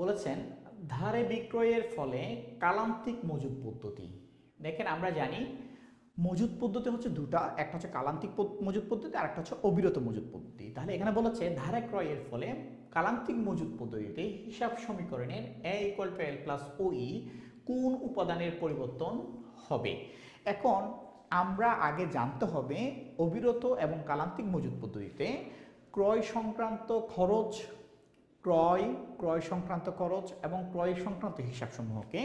বলেছেন, ধারে বিক্রয়ের ফলে কালান্তিক মজুদ পদ্ধতি। দেখেন, আমরা জানি মজুদ পদ্ধতি হচ্ছে দুটা, একটা হচ্ছে কালান্তিক মজুদ পদ্ধতি আর একটা হচ্ছে অবিরত মজুদ পদ্ধতি। তাহলে এখানে বলেছে, ধারে ক্রয়ের ফলে কালান্তিক মজুদ পদ্ধতিতে হিসাব সমীকরণের A equal to L plus ওই কোন উপাদানের পরিবর্তন হবে? এখন আমরা আগে জানতে হবে অবিরত এবং কালান্তিক মজুদ পদ্ধতিতে ক্রয় সংক্রান্ত খরচ ক্রয় ক্রয় সংক্রান্ত খরচ এবং ক্রয় সংক্রান্ত হিসাবসমূহকে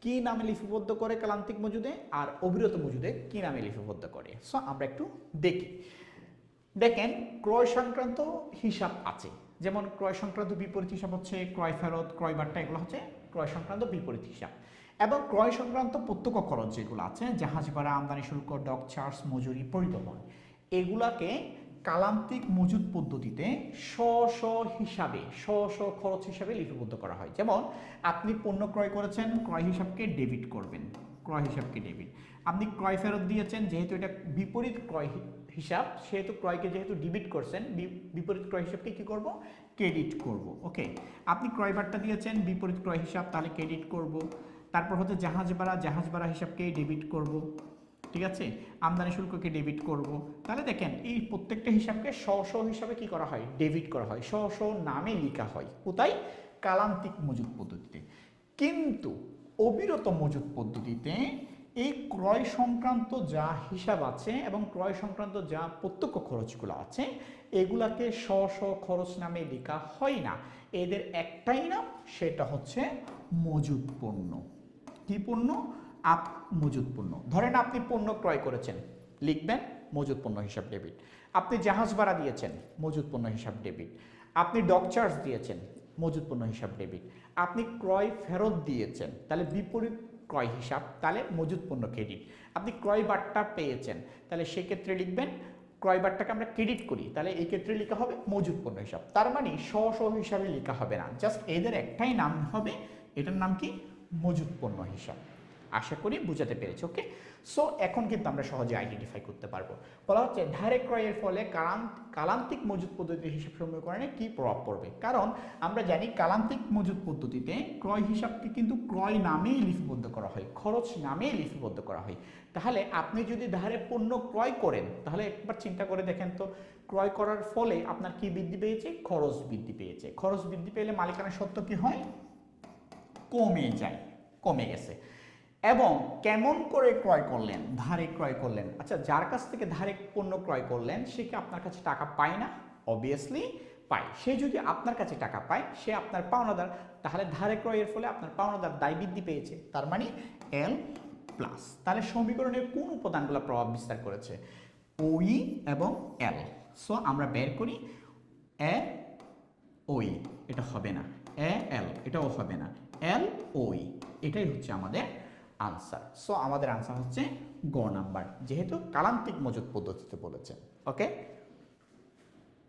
কি নামে লিপিবদ্ধ করে কালান্তিক মজুদে আর অবিরত মজুদে কি নামে লিপিবদ্ধ করে? সো আমরা একটু দেখি। দেখেন, ক্রয় সংক্রান্ত হিসাব আছে। যেমন ক্রয় সংক্রান্ত বিপরীত হিসাব হচ্ছে ক্রয় ফেরত, ক্রয় বার্তা, এগুলো হচ্ছে ক্রয় সংক্রান্ত বিপরীত হিসাব। এবং ক্রয় সংক্রান্ত প্রত্যক্ষ খরচ যেগুলো আছে, জাহাজ ভাড়া, আমদানি শুল্ক, ডক, চার্জ, মজুরি, পরিবহন, এগুলাকে কালান্তিক মজুদ পদ্ধতিতে শ শ হিসাবে শ শ খরচ হিসাবে লিপিবদ্ধ করা হয়। যেমন, আপনি পণ্য ক্রয় করেছেন, ক্রয় হিসাবকে ডেবিট করবেন। ক্রয় হিসাবকে ডেবিট। আপনি ক্রয় ফেরত দিয়েছেন, যেহেতু এটা বিপরীত ক্রয় হিসাব, সেহেতু ক্রয়কে যেহেতু ডিবিট করছেন বিপরীত ক্রয় হিসাবকে কি করব? ক্রেডিট করব। ওকে? আপনি ক্রয় বার্তা দিয়েছেন, বিপরীত ক্রয় হিসাব, তাহলে ক্রেডিট করব। তারপর হচ্ছে জাহাজ ভাড়া জাহাজ ভাড়া হিসাবকে ডেবিট করব। ঠিক আছে? আমদানি শুল্ককে ডেবিট করব। তাহলে দেখেন, এই প্রত্যেকটা হিসাবকে শ শ হিসাবে কি করা হয়? ডেবিট করা হয়। শ শ নামে লেখা হয়। কোথায়? কালান্তিক মজুদ পদ্ধতিতে। কিন্তু অবিরত মজুদ পদ্ধতিতে এই ক্রয় সংক্রান্ত যা হিসাব আছে এবং ক্রয় সংক্রান্ত যা প্রত্যক্ষ খরচগুলো আছে, এগুলাকে শ শ খরচ নামে লেখা হয় না। এদের একটাই নাম, সেটা হচ্ছে মজুদ পণ্য। কি পণ্য? আপ মজুদ পণ্য। ধরেন আপনি পণ্য ক্রয় করেছেন, লিখবেন মজুদ পণ্য হিসাব ডেবিট। আপনি জাহাজ ভাড়া দিয়েছেন, মজুদ পণ্য হিসাব ডেবিট। আপনি ডক চার্জ দিয়েছেন, মজুদ পণ্য হিসাব ডেবিট। আপনি ক্রয় ফেরত দিয়েছেন, তাহলে বিপরীত ক্রয় হিসাব, তাহলে মজুদ পণ্য ক্রেডিট। আপনি ক্রয় বার্তা পেয়েছেন, তাহলে সেক্ষেত্রে লিখবেন, ক্রয় বার্তাকে আমরা ক্রেডিট করি, তাহলে এই ক্ষেত্রে লেখা হবে মজুদ পণ্য হিসাব। তার মানে শ হিসাবে লেখা হবে না, জাস্ট এদের একটাই নাম হবে, এটার নাম কি? মজুদ পণ্য হিসাব। আশা করি বুঝাতে পেরেছি ওকে সো এখন কিন্তু আমরা সহজে আইডেন্টিফাই করতে পারব। বলা হচ্ছে ডাইরেক্ট ক্রয়ের ফলে কালান্ত, কালান্তিক মজুদ পদ্ধতির হিসাব সমীকরণে কি প্রভাব পড়বে? কারণ আমরা জানি কালান্তিক মজুদ পদ্ধতিতে ক্রয় হিসাবকে কিন্তু ক্রয় নামেই লিপিবদ্ধ করা হয়, খরচ নামেই লিপিবদ্ধ করা হয়। তাহলে আপনি যদি ধারে পণ্য ক্রয় করেন, তাহলে একবার চিন্তা করে দেখেন তো, ক্রয় করার ফলে আপনার কি বৃদ্ধি পেয়েছে? খরচ বৃদ্ধি পেয়েছে। খরচ বৃদ্ধি পেলে মালিকানা সত্ত্ব কি হয়? কমে যায়, কমে গেছে। এবং কেমন করে ক্রয় করলেন, ধারে ক্রয় করলেন? আচ্ছা যার কাছ থেকে ধারে পণ্য ক্রয় করলেন, সে কি আপনার কাছে টাকা পায় না? অবভিয়াসলি পায়। সে যদি আপনার কাছে টাকা পায়, সে আপনার পাওনাদার, তাহলে ধারে ক্রয়ের ফলে আপনার পাওনাদার দায় বৃদ্ধি পেয়েছে। তার মানে এল প্লাস তাহলে সমীকরণের কোন উপাদানগুলো প্রভাব বিস্তার করেছে? ওই এবং এল সো আমরা বের করি এ ওই এটা হবে না। এ এল এটাও হবে না। এল ওই এটাই হচ্ছে আমাদের আনসার সো আমাদের আনসার হচ্ছে গ নাম্বার যেহেতু কালান্তিক মজুদ পদ্ধতিতে বলেছে ওকে